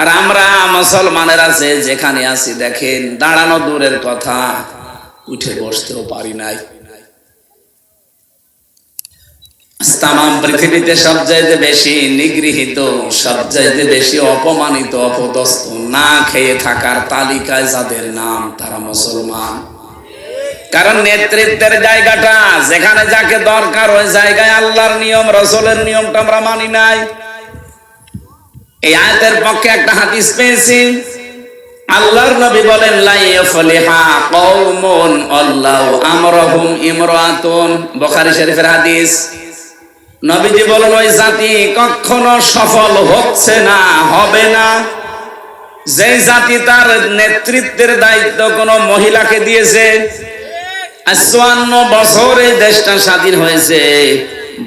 আর আমরা মুসলমানের আছে যেখানে আছি, দেখেন, দাঁড়ানো দূরের কথা, উঠে বসতেও পারি নাই। তাম পৃথিবীতে সবচাইতে বেশি নিগৃহীত, সবচাইতে বেশি অপমানিত, অপদস্থ না খেয়ে থাকার তালিকায় যাদের নাম, তারা মুসলমান। কারণ নেতৃত্বের জায়গাটা, যেখানে যাকে দরকার ওই জায়গায় আল্লাহর নিয়ম, রসলের নিয়মটা আমরা মানি নাই। এই আয়াতের পক্ষে একটা হাদিস পেয়েছি। আল্লাহর নবী বলেন শরীফের হাদিস। নবীজি বলেন, ওই জাতি কখনো সফল হচ্ছে না, হবে না। যে জাতি তার নেতৃত্বের দায়িত্ব কোন মহিলাকে দিয়েছে চুয়ান্ন বছর দেশটা স্বাধীন হয়েছে।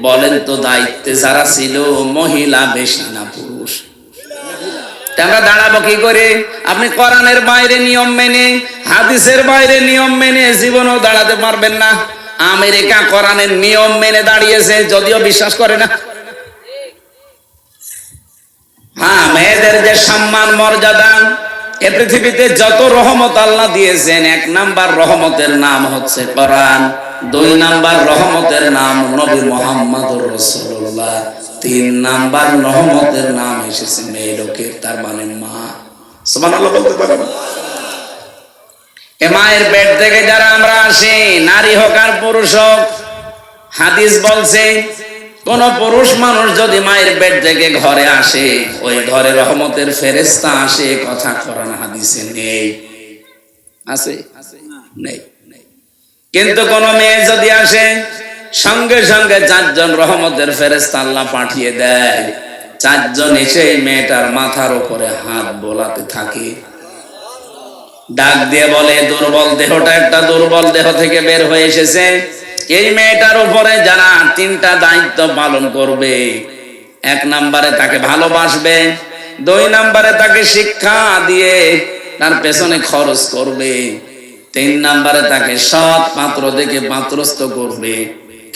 বলেন তো দায়িত্বে যারা ছিল, মহিলা বেশি না পুরুষ? আমরা দাঁড়াবো কি করে? আপনি কোরআনের বাইরে নিয়ম মেনে, হাদিসের বাইরে নিয়ম মেনে জীবনেও দাঁড়াতে পারবেন না। আমেরিকা কোরআনের নিয়ম মেনে দাঁড়িয়েছে, যদিও বিশ্বাস করে না। হ্যাঁ মেয়েদের যে সম্মান, মর্যাদা, এ পৃথিবীতে যত রহমত আল্লাহ দিয়েছেন, এক নাম্বার রহমতের নাম হচ্ছে কোরআন, দুই নাম্বার রহমতের নাম নবী মোহাম্মদ রসুল্লাহ তিন নাম্বার রহমতের নাম এসেছে মেয়ে লোকের, তার মানে মা। সমান বলতে পারেন এ মায়ের পেট থেকে যারা আমরা আসি, নারী হোক আর পুরুষ হোক, হাদিস বলছে, কোন পুরুষ মানুষ যদি মায়ের পেট থেকে ঘরে আসে, ওই ঘরে রহমতের ফেরেস্তা আসে, কথা করান হাদিসে নেই। আছে? নেই। কিন্তু কোন মেয়ে যদি আসে সঙ্গে সঙ্গে চারজন রহমতের ফেরেস্তা আল্লাহ পাঠিয়ে দেয়। চারজন এসে মেয়েটার মাথার উপরে হাত বোলাতে থাকে। ডাক দিয়ে বলে, দুর্বল দেহটা একটা দুর্বল দেহ থেকে বের হয়ে এসেছে। এই মেয়েটার উপরে যারা তিনটা দায়িত্ব পালন করবে, এক নম্বরে তাকে ভালোবাসবে, দুই নম্বরে তাকে শিক্ষা দিয়ে তার পেছনে খরচ করবে, তিন নম্বরে তাকে সৎ পাত্র দেখে পাত্রস্থ করবে।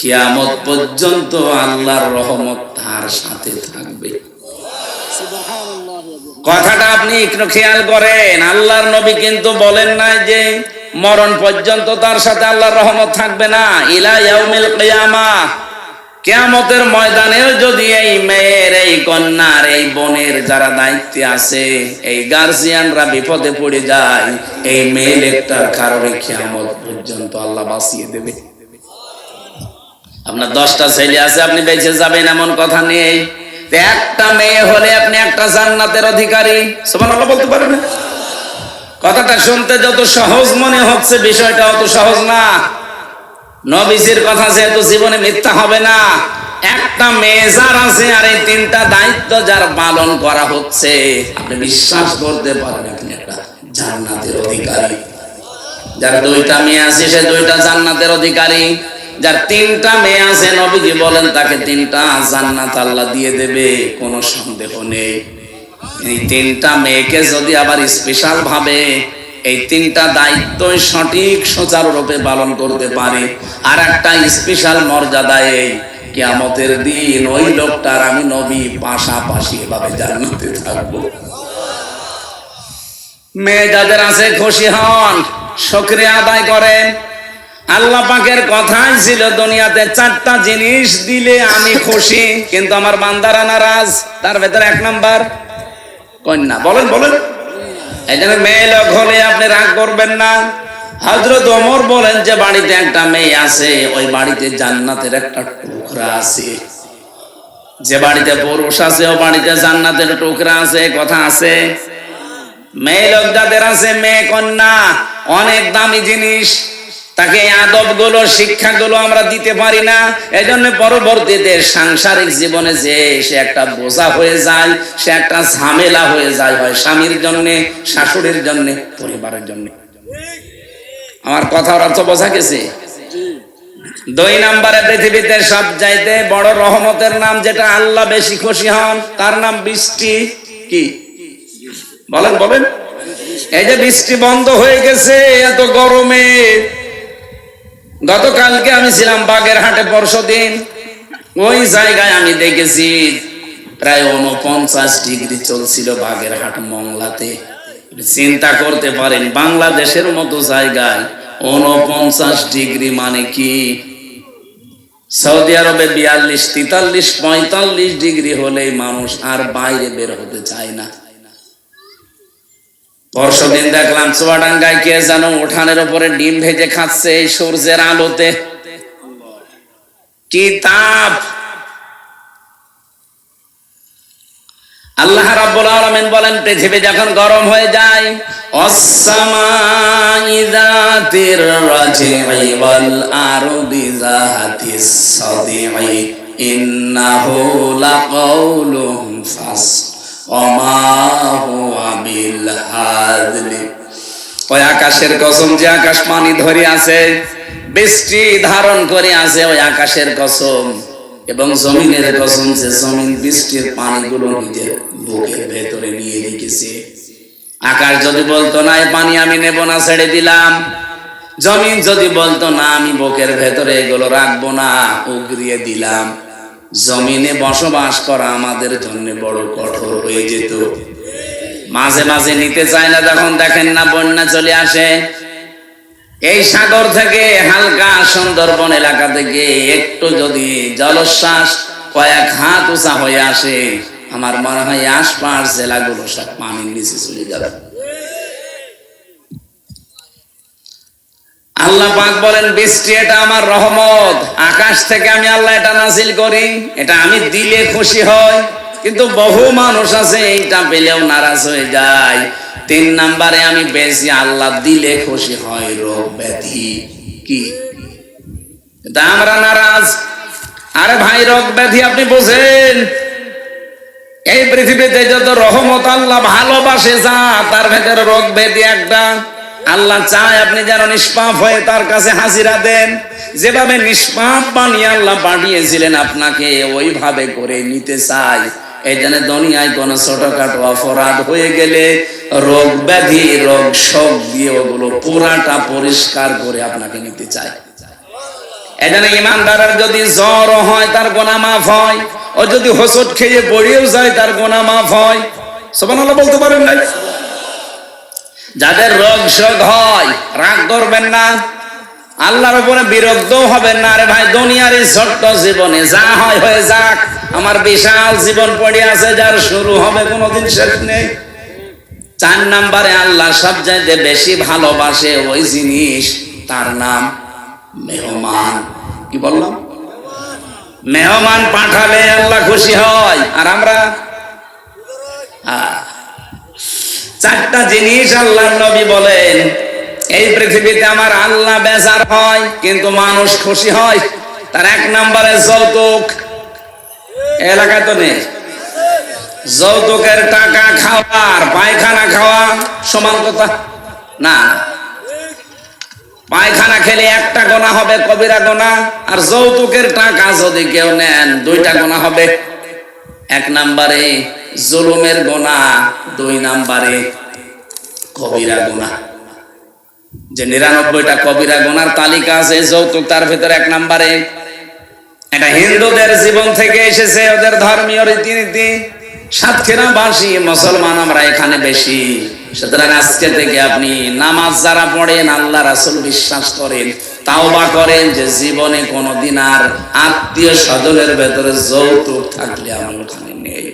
কিয়ামত পর্যন্ত আল্লাহর রহমত তার সাথে থাকবে। কথাটা আপনি একটু খেয়াল করেন, আল্লাহর নবী কিন্তু বলেন না যে মরণ পর্যন্ত তার সাথে আল্লাহর রহমত থাকবে না। ইলা ইয়াউমিল কিয়ামা, কিয়ামতের ময়দানেও যদি এই মেয়ের, এই কন্যার, এই বোনের যারা দায়িত্বে আছে, এই গার্জিয়ানরা বিপদে পড়ে যায়, এই মেয়ে লোকটার কারণে কিয়ামত পর্যন্ত আল্লাহ বাঁচিয়ে দেবে। আপনার দশটা ছেলে আছে, আপনি বেঁচে যাবেন এমন কথা নেই। একটা মেয়ে হলে আপনি একটা জান্নাতের অধিকারী। সুবহানাল্লাহ বলতে পারেন কথাটা শুনতে যত সহজ মনে হচ্ছে, বিষয়টা অত সহজ না। নবীজির কথা যেহেতু জীবনে মিথ্যা হবে না, একটা মেয়ে যার আছে আর এই তিনটা দায়িত্ব যার পালন করা হচ্ছে, আপনি বিশ্বাস করতে পারেন আপনি একটা জান্নাতের অধিকারী। যার দুইটা মেয়ে আছে, সে দুইটা জান্নাতের অধিকারী। যার তিনটা মেয়ে আছে, নবীজি বলেন তাকে তিনটা জান্নাত আল্লাহ দিয়ে দেবে, কোনো সন্দেহ নেই। এই তিনটা মেয়েকে যদি আবার স্পেশাল ভাবে এই তিনটা দায়িত্বই সঠিক সুচারুরূপে পালন করতে পারে আর একটা স্পেশাল মর্যাদা এই কিয়ামতের দিন ওই লোকটার আমি নবী পাশাপাশি এভাবে জান্নাতে থাকব। মেয়ে যাদের আছে, খুশি হন সক্রিয় আদায় করেন। আল্লাহ পাকের কথাই ছিল, দুনিয়াতে চারটা জিনিস দিলে আমি খুশি, কিন্তু আমার বান্দারা নারাজ। তার ভেতরে এক নাম্বার, কন্যা। বলেন বলেন। এই জন্য মেয়ে লোক হলে আপনি রাগ করবেন না। হজরত ওমর বলেন যে, বাড়িতে একটা মেয়ে আছে, ওই বাড়িতে জান্নাতের একটা টুকরা আছে। যে বাড়িতে পুরুষ আছে, ও বাড়িতে জান্নাতের টুকরা আছে কথা আছে? মেয়ে লোক যাদের আছে, মেয়ে, কন্যা, অনেক দামি জিনিস। তাকে আদবগুলো শিক্ষা গুলো আমরা দিতে পারি না। এই জন্য পরবর্তীতে সাংসারিক জীবনে যে সে একটা বোঝা হয়ে যায়, সে একটা ঝামেলা হয়ে যায় হয় স্বামীর জন্য, শাশুড়ির জন্য, পরিবারের জন্য। আমার কথার অর্থ বোঝা গেছে? দুই নম্বরে পৃথিবীতে সব চাইতে বড় রহমতের নাম যেটা আল্লাহ বেশি খুশি হন, তার নাম বৃষ্টি। কি? বলেন বলেন। এই যে বৃষ্টি বন্ধ হয়ে গেছে, এত গরমে গতকালকে আমি ছিলাম বাগের হাটে পরশু দিন ওই জায়গায় আমি দেখেছি প্রায় উনপঞ্চাশ ডিগ্রি চলছিল বাগেরহাট মংলাতে। চিন্তা করতে পারেন, বাংলাদেশের মতো জায়গায় উনপঞ্চাশ ডিগ্রি মানে কি? সৌদি আরবে বিয়াল্লিশ, তেতাল্লিশ, পঁয়তাল্লিশ ডিগ্রি হলেই মানুষ আর বাইরে বের হতে চায় না। পরশুদিন দেখলাম, চুয়াডাঙ্গায় কে যেন উঠানের উপরে ডিম ভেজে খাচ্ছে এই সূর্যের আলোতে। কি তাপ! আল্লাহ রাব্বুল আলামিন বলেন, পৃথিবী যখন গরম হয়ে যায়, অসসামাই যাতির রাজি'i ওয়াল আরদি যাতিস সাদি'i ইন্নাহু লাকাউলুন ফাস। ওই আকাশের কসম যে আকাশ পানি ধরে আছে, বৃষ্টি ধারণ করে আছে ওই আকাশের কসম, এবং জমিনের কসম যে জমিন বৃষ্টির পানিগুলো নিজের বুকের ভেতরে নিয়ে রেখেছে। আকাশ যদি বলতো, না এই পানি আমি নেব না, ছেড়ে দিলাম। জমিন যদি বলতো, না, আমি বুকের ভেতরে এগুলো রাখব না, উগরিয়ে দিলাম। জমিনে বসবাস করা আমাদের জন্য বড় কঠোর হয়ে যেত। মাঝে মাঝে নিতে চায় না, যখন দেখেন না বন্যা চলে আসে। এই সাগর থেকে হালকা সুন্দরবন এলাকা থেকে একটু যদি জলশ্বাস কয়েক হাত উঁচা হয়ে আসে, আমার মনে হয় আশপাশ জেলাগুলো সব পানির নিচে চলে যাবে। আল্লাহ পাক বলেন, বৃষ্টি, এটা আমার রহমত। আকাশ থেকে আমি আল্লাহ এটা নাসিল করি। এটা আমি দিলে খুশি হয় কিন্তু বহু মানুষ আছে, এইটা পেলেও নারাজ হয়ে যায়। তিন নাম্বারে আমি বেশি আল্লাহ দিলে খুশি হয় রোগ ব্যাধি। কি? তা আমরা নারাজ। আরে ভাই, রোগ ব্যাধি আপনি বোঝেন? এই পৃথিবীতে যত রহমত আল্লাহ ভালোবাসে, যা, তার ভেতরে রোগ ব্যাধি একটা। আল্লাহ চায় আপনি যেন নিষ্পাপ হয়ে তার কাছে হাজিরা দেন। যেভাবে নিষ্পাপ বানিয়ে আল্লাহ পাঠিয়েছিলেন আপনাকে, ওইভাবে করে নিতে চাই। জন্য দুনিয়ায় কোন ছোটখাটো অপরাধ হয়ে গেলে রোগ ব্যাধি, রোগ শোক দিয়ে ওগুলো পুরাটা পরিষ্কার করে আপনাকে নিতে চায় এখানে ইমানদারের যদি জ্বর হয়, তার গোনা মাফ হয়। ও যদি হোসট খেয়ে পড়িয়েও যায়, তার গোনা মাফ হয়। সবান বলতে পারেন না যাদের রোগ শোক হয়, রাগ করবেন না। আল্লাহর উপরে বিরক্ত হবেন না। আরে ভাই, দুনিয়ার এই ছোট্ট জীবনে যা হয়, হয়ে যাক। আমার বিশাল জীবন পড়ে আছে, যার শুরু হবে কোনোদিন শেষ নেই। চার নাম্বারে আল্লাহ সব চাইতে বেশি ভালোবাসে ওই জিনিস, তার নাম মেহমান। কি বললাম? মেহমান পাঠালে আল্লাহ খুশি হয়। আর আমরা? চারটা জিনিস আল্লাহ নবী বলেন। এই পৃথিবীতে আমার আল্লাহ বেজার হয়, কিন্তু মানুষ খুশি হয়। তার এক নম্বরে যৌতুক। এ এলাকায় তো নেই। যৌতুকের টাকা খাওয়ার পায়খানা খাওয়া সমান কথা। না। পায়খানা খেলে একটা গোনা হবে, কবিরা গোনা। আর যৌতুকের টাকা যদি কেউ নেন, দুইটা গোনা হবে। এক নাম্বারে জুলুমের গোনা, দুই নাম্বারে কবিরা গোনা। যে নিরানব্বইটা কবিরা গোনার তালিকা আছে, যৌতুক তার ভিতরে এক নাম্বারে। এটা হিন্দুদের জীবন থেকে এসেছে, ওদের ধর্মীয় রীতিনীতি। সাতক্ষীরা বাসী, মুসলমান আমরা এখানে বেশি। সুতরাং আজকে থেকে আপনি নামাজ যারা পড়েন, আল্লাহ রাসুল বিশ্বাস করেন। তাওবা করেন যে জীবনে কোনোদিন আর আত্মীয় স্বজনের ভেতরে যৌতুক থাকলে আমার ওখানে নেই।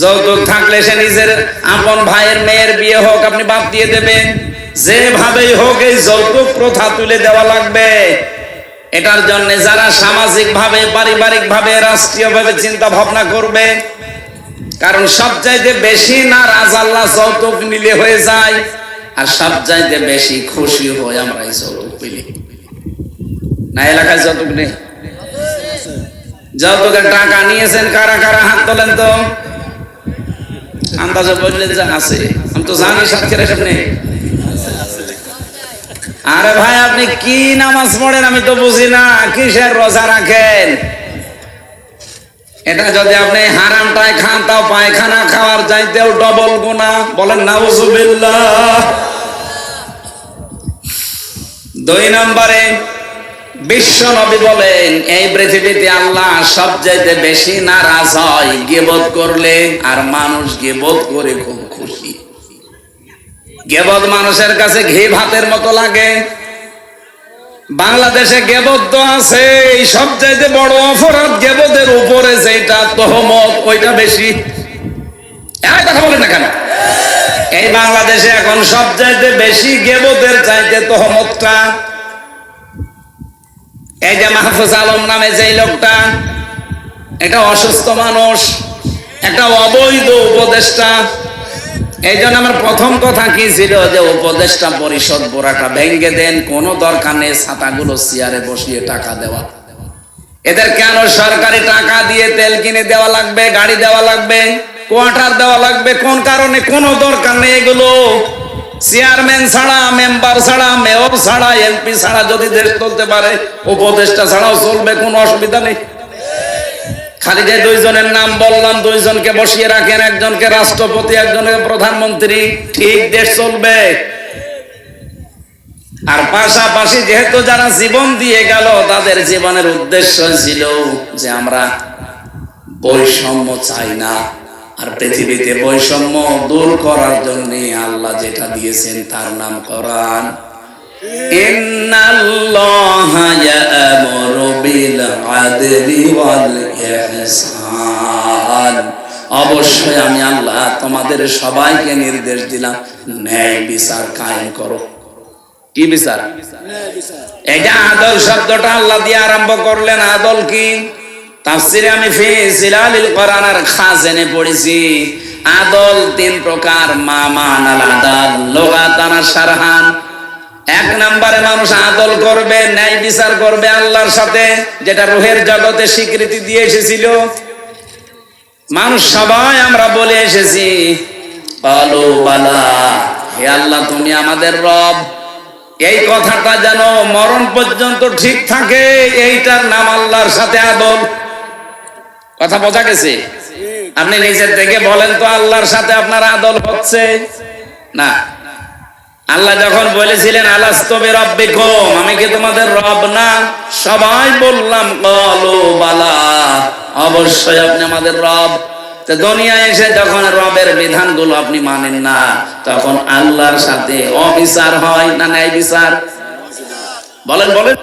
যৌতুক থাকলে সে নিজের আপন ভাইয়ের মেয়ের বিয়ে হোক আপনি বাদ দিয়ে দেবেন। যেভাবেই হোক এই যৌতুক প্রথা তুলে দেওয়া লাগবে। এটার জন্য যারা সামাজিক ভাবে পারিবারিক ভাবে রাষ্ট্রীয় ভাবে চিন্তা ভাবনা করবে, কারণ সব চাইতে বেশি না রাজ আল্লাহ যৌতুক নিলে হয়ে যায়, আর সব চাইতে বেশি খুশি হয়ে আমরা এই যৌতুক পেলে। না, এলাকায় নেই। টাকা নিয়েছেন, কারা কারা হাত তোলেন তো? আন্দাজে বললেন যে আছে। আমি তো জানি আরে ভাই, আপনি কি নামাজ পড়েন আমি তো বুঝি না। কিসের রোজা রাখেন? এটা যদি আপনি হারামটায় খান, তাও পায়খানা খাওয়ার চাইতেও ডবল গুণা বলেন, নাউজুবিল্লাহ। দুই নম্বরে, বিশ্ব নবী বলেন, এই পৃথিবীতে আল্লাহ সবচাইতে বেশি নারাজ হয় গেবত করলে, আর মানুষ গেবত করে খুব খুশি। গেবত মানুষের কাছে ঘি ভাতের মতো লাগে। বাংলাদেশে গেবত তো আছে, এই সবচাইতে বড় অপরাধ গেবতের উপরে যেটা তহমত, ওইটা বেশি। কথা বলেন না কেন? এই বাংলাদেশে এখন সবচাইতে বেশি গেবতের চাইতে তহমতটা এই যে মাহফুজ আলম নামে যেই লোকটা এটা অসুস্থ মানুষ, একটা অবৈধ উপদেষ্টা। এই জন্য আমার প্রথম কথা কি ছিল যে উপদেষ্টা পরিষদ বোরাটা ভেঙে দেন, কোনো দরকার নেই ছাতাগুলো চেয়ারে বসিয়ে টাকা দেওয়া এদের কেন সরকারি টাকা দিয়ে তেল কিনে দেওয়া লাগবে, গাড়ি দেওয়া লাগবে, কোয়ার্টার দেওয়া লাগবে? কোন কারণে? কোনো দরকার নেই এগুলো। চেয়ারম্যান ছাড়া, মেম্বার ছাড়া, মেয়র ছাড়া, এমপি ছাড়া যদি দেশ চলতে পারে, উপদেষ্টা ছাড়াও চলবে, কোনো অসুবিধা নেই। খালি যে দুইজনের নাম বললাম, দুইজনকে বসিয়ে রাখেন, একজনকে রাষ্ট্রপতি, একজনকে প্রধানমন্ত্রী, ঠিক দেশ চলবে। আর পাশাপাশি যেহেতু যারা জীবন দিয়ে গেল, তাদের জীবনের উদ্দেশ্য ছিল যে আমরা বৈষম্য চাই না। আর পৃথিবীতে বৈষম্য দূর করার জন্য আল্লাহ যেটা দিয়েছেন তার নাম করান অবশ্যই আমি আল্লাহ তোমাদের সবাইকে নির্দেশ দিলাম, ন্যায় বিচার কায়েম করো। কি বিচার? এটা আদল শব্দটা আল্লাহ দিয়ে আরম্ভ করলেন। আদল কি? তাফসিরে আমি ফি সিলালিল কোরআনের খাজেনে পড়েছি, আদল তিন প্রকার মামা নাল, আদাল লোগাতানা সারহান। এক নম্বরে মানুষ আদল করবে, ন্যায় বিচার করবে আল্লাহর সাথে, যেটা রুহের জগতে স্বীকৃতি দিয়ে এসেছিল। মানুষ সবাই আমরা বলে এসেছি বালা, হে আল্লাহ, তুমি আমাদের রব। এই কথাটা যেন মরণ পর্যন্ত ঠিক থাকে, এইটার নাম আল্লাহর সাথে আদল কথা বোঝা গেছে? আপনি নিজের থেকে বলেন তো, আল্লাহর সাথে আপনার আদল হচ্ছে? না। আল্লাহ যখন বলেছিলেন, আলাস্তবে আমি কি তোমাদের রব না? সবাই বললাম অবশ্যই আপনি আমাদের রব। তো দুনিয়া এসে যখন রবের বিধানগুলো আপনি মানেন না, তখন আল্লাহর সাথে অবিচার হয় না ন্যায় বিচার? বলেন বলেন।